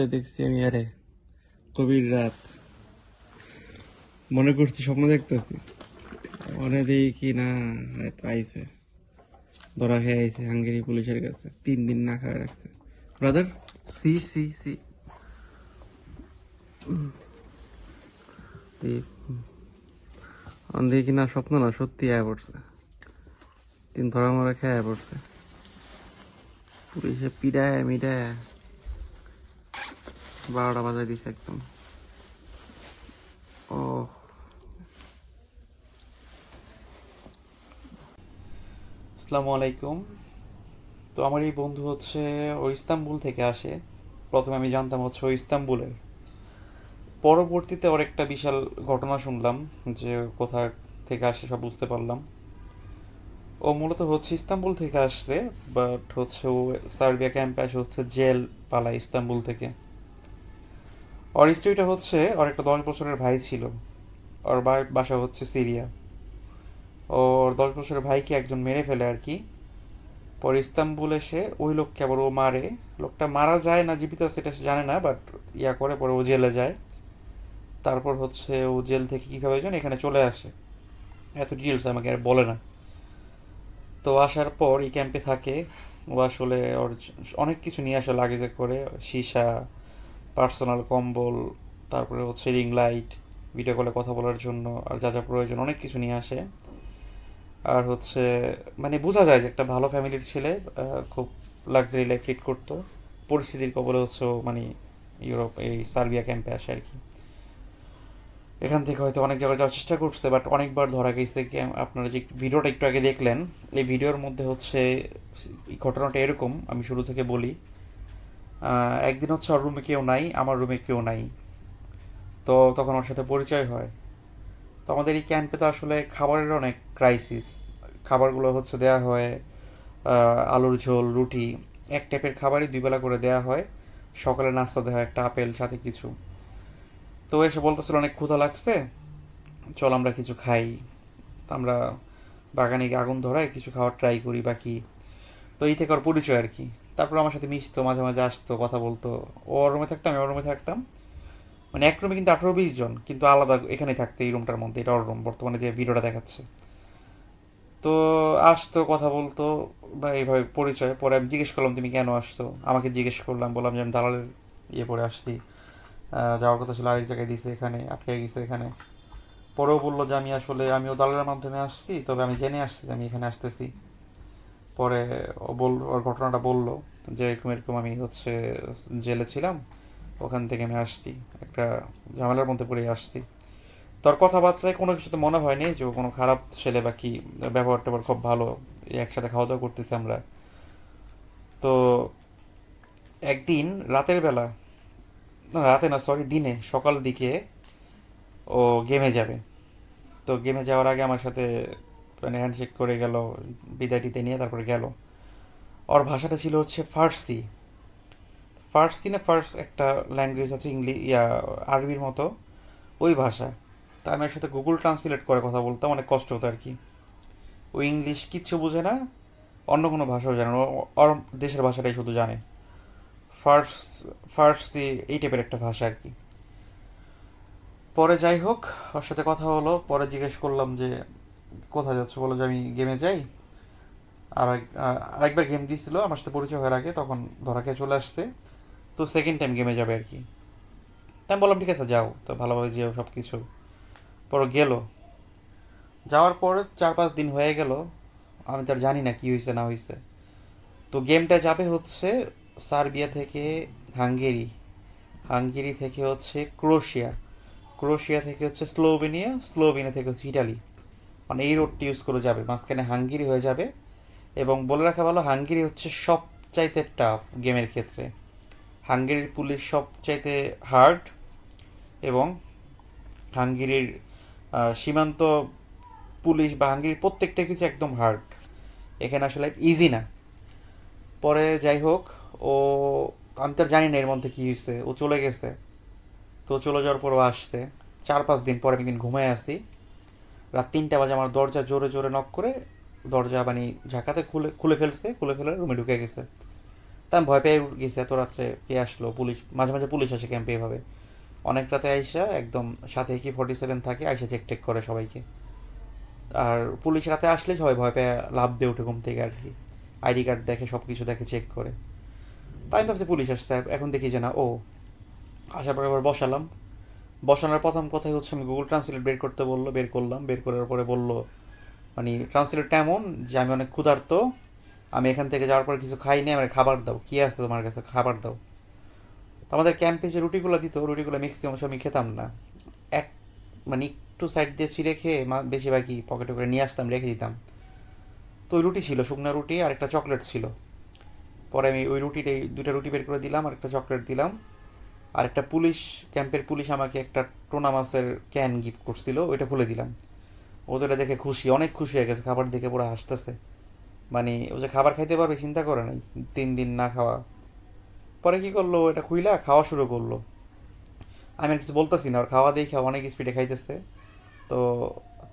স্বপ্নে দেখছি আমি, আরে কবির রাত। মনে করছি, স্বপ্ন দেখতেছি। মনে দিই কি না আইছে ধরা খেয়ে আইছে হাঙ্গেরি পুলিশের কাছে। তিন দিন না খাওয়া রাখছে। ব্রাদার সি সি সি। দেখি কিনা স্বপ্ন না, সত্যি আয় পড়ছে। তিন ধরা মরা খেয়ে পড়ছে। পুলিশে পিড়ায় মিডায় বারোটা বাজায় দিছে একদম। ও। আসসালামু আলাইকুম। তো আমার এই বন্ধু হচ্ছে, ও ইস্তাম্বুল থেকে আসে। প্রথমে আমি জানতাম হচ্ছে ও ইস্তাম্বুলের। পরবর্তীতে ওর একটা বিশাল ঘটনা শুনলাম, যে কোথা থেকে আসে সব বুঝতে পারলাম। ও মূলত হচ্ছে ইস্তাম্বুল থেকে আসছে বাট হচ্ছে ও সার্বিয়া ক্যাম্পে আসে হচ্ছে জেল পালায় ইস্তাম্বুল থেকে। ওর স্টোরিটা হচ্ছে, ওর একটা দশ বছরের ভাই ছিল। ওর বাসা হচ্ছে সিরিয়া। ওর দশ বছরের ভাইকে একজন মেরে ফেলে আর কি। পরে ইস্তাম্বুল এসে ওই লোককে আবার ও মারে। লোকটা মারা যায় না জীবিত সেটা সে জানে না বাট ইয়া করে, পরে ও জেলে যায়। তারপর হচ্ছে ও জেল থেকে কীভাবে যেন এখানে চলে আসে। এত ডিটেলস আমাকে আর বলে না। তো আসার পর এই ক্যাম্পে থাকে। ও আসলে ওর অনেক কিছু নিয়ে আসে লাগেজে করে, সীসা পার্সোনাল কম্বল তারপরে হচ্ছে রিং লাইট ভিডিও কলে কথা বলার জন্য আর যা যা প্রয়োজন অনেক কিছু নিয়ে আসে। আর হচ্ছে মানে বোঝা যায় যে একটা ভালো ফ্যামিলির ছেলে খুব লাক্সারি লাইফ লিড করতো। পরিস্থিতির কবলে হচ্ছে মানে ইউরোপ, এই সার্বিয়া ক্যাম্পে আসে আর কি। এখান থেকে হয়তো অনেক জায়গায় যাওয়ার চেষ্টা করছে বাট অনেকবার ধরা গেছে কি আপনারা যে ভিডিওটা একটু আগে দেখলেন, এই ভিডিওর মধ্যে হচ্ছে ঘটনাটা এরকম, আমি শুরু থেকে বলি। একদিন হচ্ছে ওর রুমে কেউ নাই, আমার রুমে কেউ নাই। তো তখন ওর সাথে পরিচয় হয়। তো আমাদের এই ক্যাম্পে তো আসলে খাবারের অনেক ক্রাইসিস খাবারগুলো হচ্ছে দেয়া হয় আলুর ঝোল, রুটি, এক টাইপের খাবারই দুই বেলা করে দেয়া হয়। সকালে নাস্তা দেওয়া হয়, একটা আপেল, সাথে কিছু। তো এসে বলতেছিল, অনেক ক্ষুধা লাগছে, চল আমরা কিছু খাই। আমরা বাগানে আগুন ধরায় কিছু খাওয়ার ট্রাই করি বাকি। তো এই থেকে ওর পরিচয় আর কি। তারপর আমার সাথে মিশতো, মাঝে মাঝে আসতো, কথা বলতো। ওর রুমে থাকতাম আমি ওর রুমে থাকতাম। মানে এক রুমে কিন্তু আঠারো, বিশ জন, কিন্তু আলাদা এখানেই থাকতো এই রুমটার মধ্যে, এটা ওর রুম বর্তমানে যে ভিডিওটা দেখাচ্ছে। তো আসতো, কথা বলতো, বা এইভাবে পরিচয়, পরে আমি জিজ্ঞেস করলাম, তুমি কেন আসছো? আমাকে জিজ্ঞেস করলাম, বললাম যে আমি দালালের ইয়ে পরে আসছি। যাওয়ার কথা ছিল আরেক জায়গায় দিয়েছে এখানে, আটকে গেছে এখানে। পরেও বলল যে আমি আসলে, আমিও দালালের মাধ্যমে আসছি, তবে আমি জেনে আসছি আমি এখানে আসতেছি। পরে ও বল, ওর ঘটনাটা বলল যে, এরকম এরকম আমি হচ্ছে জেলে ছিলাম, ওখান থেকে আমি আসছি, একটা ঝামেলার মধ্যে পড়ে আসছি। তোর কথাবার্তায় কোনো কিছুতে মনে হয়নি যে কোনো খারাপ ছেলে বা কি, ব্যবহার ট্যাবহার খুব ভালো একসাথে খাওয়া দাওয়া করতেছি আমরা। তো একদিন রাতের বেলা, না, রাতে না সরি দিনে, সকাল দিকে ও গেমে যাবে। তো গেমে যাওয়ার আগে আমার সাথে মানে হ্যান্ডশেক করে গেল, বিদায় টিতে নিয়ে তারপরে গেল। ওর ভাষাটা ছিল হচ্ছে ফার্সি। ফার্সি না ফার্স একটা ল্যাঙ্গুয়েজ আছে ইংলিশ ইয়া, আরবির মতো, ওই ভাষা। তা আমি এর সাথে গুগল ট্রান্সলেট করে কথা বলতাম, অনেক কষ্ট হতো আর কি। ও ইংলিশ কিচ্ছু বোঝে না, অন্য কোনো ভাষাও জানে না ওর দেশের ভাষাটাই শুধু জানে। ফার্স, ফার্সি এই টাইপের একটা ভাষা আর কি। পরে যাই হোক, ওর সাথে কথা হলো, পরে জিজ্ঞেস করলাম যে কোথায় যাচ্ছ বলো যে আমি গেমে যাই? আর আরেকবার গেম দিয়েছিল, আমার সাথে পরিচয় হওয়ার আগে, তখন ধরা খেয়ে চলে আসছে। তো সেকেন্ড টাইম গেমে যাবে আর কি। তাই আমি বললাম, ঠিক আছে, যাও। তো ভালোভাবে যেও সব কিছু পরে গেল। যাওয়ার পরে চার পাঁচ দিন হয়ে গেল। আমি তার জানি না কি হয়েছে, না হয়েছে। তো গেমটা যাবে হচ্ছে সার্বিয়া থেকে হাঙ্গেরি। হাঙ্গেরি থেকে হচ্ছে ক্রোশিয়া। ক্রোশিয়া থেকে হচ্ছে স্লোভেনিয়া স্লোভেনিয়া থেকে হচ্ছে ইটালি। মানে এই রোডটি ইউজ করে যাবে, মাঝখানে হাঙ্গেরি হয়ে যাবে। এবং বলে রাখা ভালো, হাঙ্গেরি হচ্ছে সবচাইতে টাফ গেমের ক্ষেত্রে। হাঙ্গেরির পুলিশ সবচাইতে হার্ড এবং হাঙ্গেরির সীমান্ত পুলিশ বা হাঙ্গেরির প্রত্যেকটা কিছু একদম হার্ড এখানে আসলে ইজি না। পরে যাই হোক, ও, আমি তো জানি না এর মধ্যে কী হয়েছে। ও চলে গেছে। তো চলে যাওয়ার পর ও আসছে। চার পাঁচ দিন পরে আমি একদিন ঘুমায় আসি। রাত তিনটা বাজে আমার দরজা জোরে জোরে নক করে দরজা মানে ঝাঁকাতে খুলে খুলে ফেলছে, খুলে ফেলে রুমে ঢুকে গেছে। তা আমি ভয় পেয়ে গেছি, এত রাত্রে কে আসলো? পুলিশ, মাঝে মাঝে পুলিশ আসে ক্যাম্পে এভাবে। অনেক রাতে আইসা একদম সাথে কি ফোর্টি সেভেন থাকে, আইসা চেক টেক করে সবাইকে। আর পুলিশ রাতে আসলে সবাই ভয় পেয়ে লাভ দিয়ে উঠে ঘুম থেকে আর কি। আইডি কার্ড দেখে সব কিছু দেখে চেক করে। তাই আমি ভাবছি পুলিশ আসছে এখন দেখি যে না, ও আসার পরে আবার বসালাম। বসানোর প্রথম কথাই হচ্ছে আমি গুগল ট্রান্সলেট বের করতে বলল, বের করলাম, বের করার পরে বলল মানে ট্রান্সলেটটা এমন যে আমি অনেক ক্ষুধার্ত, আমি এখান থেকে যাওয়ার পরে কিছু খাইনি আমার খাবার দাও, কী আছে তোমার কাছে? খাবার দাও। তো আমাদের ক্যাম্পে যে রুটিগুলো দিত, রুটিগুলো ম্যাক্সিমাম আমি খেতাম না। এক মানে একটু সাইড দিয়ে ছিঁড়ে খেয়ে বেশিরভাগই পকেটে করে নিয়ে আসতাম, রেখে দিতাম। তো ওই রুটি ছিল, শুকনো রুটি আর একটা চকলেট ছিল। পরে আমি ওই রুটিটাই, দুইটা রুটি বের করে দিলাম আর একটা চকলেট দিলাম। আর একটা পুলিশ, ক্যাম্পের পুলিশ আমাকে একটা টোনা মাছের ক্যান গিফট করছিল, ওইটা খুলে দিলাম। ও ওদের দেখে খুশি, অনেক খুশি হয়ে গেছে, খাবার দেখে পুরো হাসতেছে। মানে ও যে খাবার খাইতে পারবে চিন্তা করে নাই, তিন দিন না খাওয়া। পরে কি করল এটা খুইলা খাওয়া শুরু করল। আমি কিছু বলতেছি না, ওর খাওয়া দিয়ে খাওয়া অনেক স্পিডে খাইতেছে। তো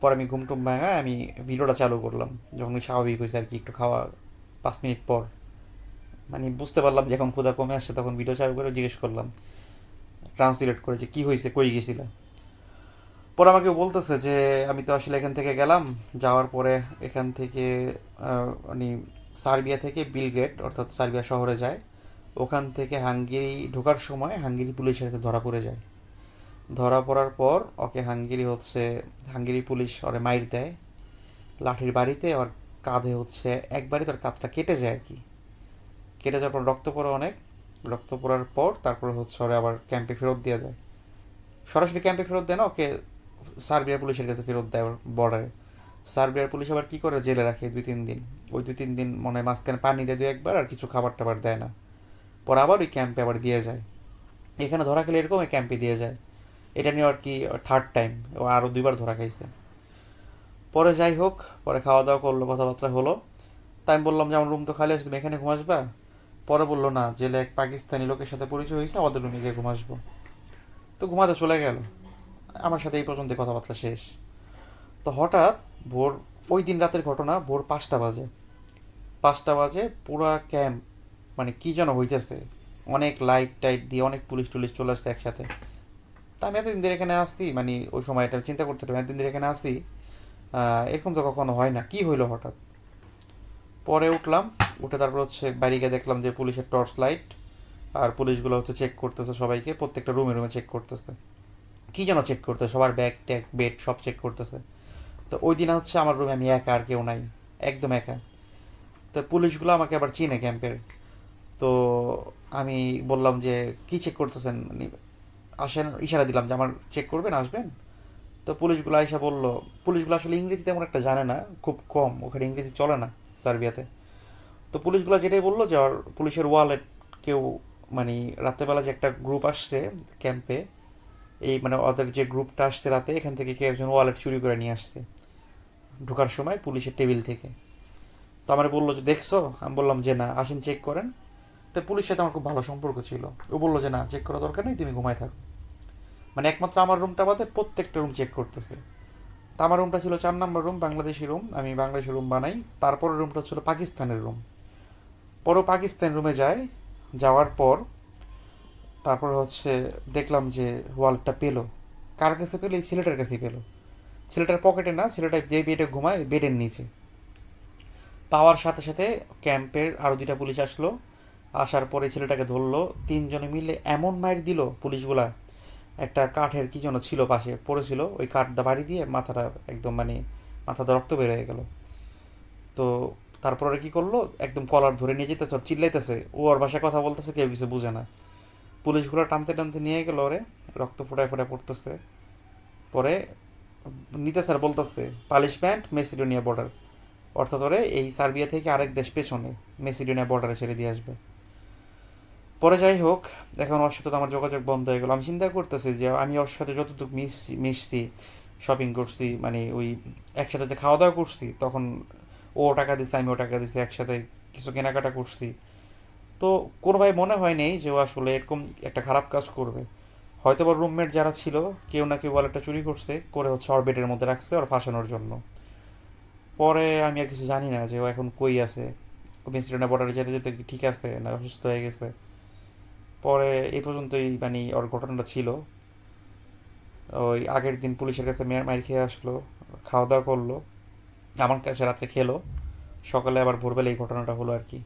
পরে আমি ঘুম টুম ভাঙা আমি ভিডিওটা চালু করলাম যখন স্বাভাবিক হয়েছে আর কি একটু খাওয়া পাঁচ মিনিট পর। মানে বুঝতে পারলাম যে এখন ক্ষুধা কমে আসছে, তখন ভিডিও চালু করে জিজ্ঞেস করলাম ট্রান্সলেট করে যে কী হয়েছে, কই গেছিল। পরে আমাকে বলতেছে যে, আমি তো আসলে এখান থেকে গেলাম, যাওয়ার পরে এখান থেকে মানে সার্বিয়া থেকে বিলগ্রেড অর্থাৎ সার্বিয়া শহরে যায়। ওখান থেকে হাঙ্গেরি ঢোকার সময় হাঙ্গেরি পুলিশের হাতে ধরা পড়ে যায়। ধরা পড়ার পর ওকে হাঙ্গেরি হচ্ছে, হাঙ্গেরি পুলিশ ওরে মাইর দেয়। লাঠির বাড়িতে ওর কাঁধে হচ্ছে, একবারই তার কাঁধটা কেটে যায় আর কি। কেটে যাওয়ার পর রক্ত পড়ে অনেক। রক্ত পড়ার পর তারপর হচ্ছে ওরে আবার ক্যাম্পে ফেরত দেওয়া যায়। সরাসরি ক্যাম্পে ফেরত দেয় না, ওকে সার্বিয়ার পুলিশের কাছে ফেরত দেয় বর্ডারে সার্বিয়ার পুলিশ আবার কী করে জেলে রাখে দুই তিন দিন? ওই দুই তিন দিন মনে হয় মাঝখানে পানি দেয় দু একবার আর কিছু খাবার টাবার দেয় না। পর আবার ওই ক্যাম্পে আবার দিয়ে যায়। এখানে ধরা খেলে এরকম ওই ক্যাম্পে দিয়ে যায়। এটা নিয়ে আর কি থার্ড টাইম ও আরও দুইবার ধরা খাইছে। পরে যাই হোক, পরে খাওয়া দাওয়া করল, কথাবার্তা হলো। তাই আমি বললাম যে, আমার রুম তো খালি আছে, তুমি এখানে ঘুমাসবা? পরে বলল, না, জেলে এক পাকিস্তানি লোকের সাথে পরিচয় হয়েছে, আমাদের রুমে গিয়ে ঘুমাসবো তো ঘুমাতে চলে গেল। আমার সাথে এই পর্যন্ত কথাবার্তা শেষ। তো হঠাৎ ভোর, ওই দিন রাতের ঘটনা, ভোর পাঁচটা বাজে। পাঁচটা বাজে, পুরা ক্যাম্প মানে কি যেন হইতেছে। অনেক লাইট টাইট দিয়ে অনেক পুলিশ টুলিশ চলে আসছে একসাথে। তা আমি এতদিন ধরে এখানে আসছি মানে ওই সময়টা চিন্তা করতে পারি এতদিন ধরে এখানে আসি এরকম তো কখনো হয় না। কি হইল হঠাৎ? পরে উঠলাম উঠে তারপর হচ্ছে বাইরে গিয়ে দেখলাম যে পুলিশের টর্চ লাইট আর পুলিশগুলো হচ্ছে চেক করতেছে সবাইকে, প্রত্যেকটা রুমে রুমে চেক করতেছে। কি যেন চেক করতেছে? সবার ব্যাগ ট্যাগ বেড সব চেক করতেছে। তো ওই দিন হচ্ছে আমার রুমে আমি একা আর কেউ নাই, একদম একা। তো পুলিশগুলো আমাকে আবার চিনে ক্যাম্পের। তো আমি বললাম যে, কি চেক করতেছেন? মানে আসেন, ইশারা দিলাম যে, আমার চেক করবেন, আসবেন? তো পুলিশগুলো এসে বলল, পুলিশগুলো আসলে ইংরেজি তেমন একটা জানে না, খুব কম, ওখানে ইংরেজি চলে না সার্বিয়াতে। তো পুলিশগুলো যেটাই বলল যে ওর পুলিশের ওয়ালেট কেউ মানে রাত্রেবেলা যে একটা গ্রুপ আসছে ক্যাম্পে এই মানে ওদের যে গ্রুপটা আসছে রাতে, এখান থেকে কেউ একজন ওয়ালেট চুরি করে নিয়ে আসছে। ঢোকার সময় পুলিশের টেবিল থেকে। তো আমার বলল যে, দেখছ? আমি বললাম যে, না, আসেন চেক করেন। তো পুলিশের সাথে আমার খুব ভালো সম্পর্ক ছিল। ও বলল যে, না চেক করা দরকার নেই, তুমি ঘুমায় থাকো। মানে একমাত্র আমার রুমটা বাদে প্রত্যেকটা রুম চেক করতেছে। তা আমার রুমটা ছিল চার নম্বর রুম বাংলাদেশি রুম আমি বাংলাদেশি রুম বানাই। তারপরের রুমটা ছিল পাকিস্তানের রুম পরও পাকিস্তান রুমে যায়। যাওয়ার পর তারপর হচ্ছে দেখলাম যে ওয়ালটা পেল। কার কাছে পেল? এই ছেলেটার কাছেই পেল। ছেলেটার পকেটে না, ছেলেটা যে বেডে ঘুমায়, বেডের নিচে। পাওয়ার সাথে সাথে ক্যাম্পের আরও দুইটা পুলিশ আসলো। আসার পরে ছেলেটাকে ধরলো। তিনজনে মিলে এমন মাইর দিল পুলিশগুলা। একটা কাঠের কি যেন ছিল পাশে, পড়েছিল। ওই কাঠটা বাড়ি দিয়ে মাথাটা একদম মানে মাথাটা রক্ত বের হয়ে গেল। তো তারপরে কি করল? একদম কলার ধরে নিয়ে যেতেছে আর চিল্লাইতেছে। ও ওর ভাষায় কথা বলতেছে, কেউ কিছু বুঝে না। পুলিশগুলো টানতে টানতে নিয়ে গেলো ওরে, রক্ত ফোটায় ফোটায় পড়তেছে। পরে নিতে স্যার বলতেছে পালিশমেন্ট মেসিডোনিয়া বর্ডার। অর্থাৎ ওরে এই সার্বিয়া থেকে আরেক দেশ পেছনে মেসিডোনিয়া বর্ডারে ছেড়ে দিয়ে আসবে। পরে যাই হোক, এখন ওর সাথে তো আমার যোগাযোগ বন্ধ হয়ে গেলো। আমি চিন্তা করতেছি যে আমি ওর সাথে যতটুকু মিশছি মিশছি শপিং করছি মানে ওই একসাথে যে খাওয়া দাওয়া করছি, তখন ও টাকা দিছে, আমি ও টাকা দিছি, একসাথে কিছু কেনাকাটা করছি। তো কোনোভাবে মনে হয় নেই যে ও আসলে এরকম একটা খারাপ কাজ করবে। হয়তো বা রুমমেট যারা ছিল, কেউ না কেউ ওয়ালেটটা চুরি করছে, করে হচ্ছে ওর বেডের মধ্যে রাখছে, ওর ফাঁসানোর জন্য। পরে আমি আর কিছু জানি না যে ও এখন কই আছে। মেসিডোনা বর্ডারে যেতে যেতে ঠিক আছে না অসুস্থ হয়ে গেছে। পরে এই পর্যন্তই মানে ওর ঘটনাটা ছিল। ওই আগের দিন পুলিশের কাছে মেয়ের খেয়ে আসলো খাওয়া দাওয়া করল। আমার কাছে রাত্রে খেলো। সকালে আবার ভোরবেলা এই ঘটনাটা হলো আর কি।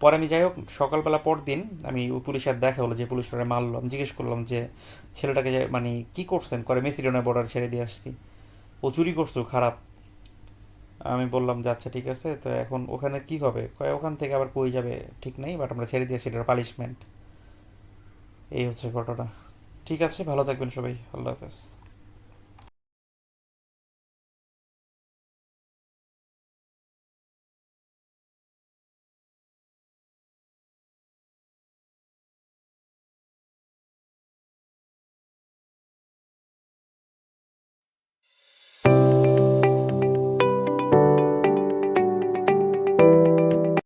পরে আমি যাই হোক, সকালবেলা পর দিন আমি ওই পুলিশের দেখা হলো যে পুলিশ ওরা মারলো। আমি জিজ্ঞেস করলাম যে, ছেলেটাকে যে মানে কী করছেন? করে মেসিডোনা বর্ডার ছেড়ে দিয়ে আসছি। ও চুরি করছ খারাপ। আমি বললাম যে আচ্ছা ঠিক আছে, তো এখন ওখানে কি হবে? কয়, ওখান থেকে আবার কই যাবে? ঠিক নেই বাট আমরা ছেড়ে দিয়েছি এটার পানিশমেন্ট এই হচ্ছে ঘটনা। ঠিক আছে, ভালো থাকবেন সবাই। আল্লাহ হাফেজ।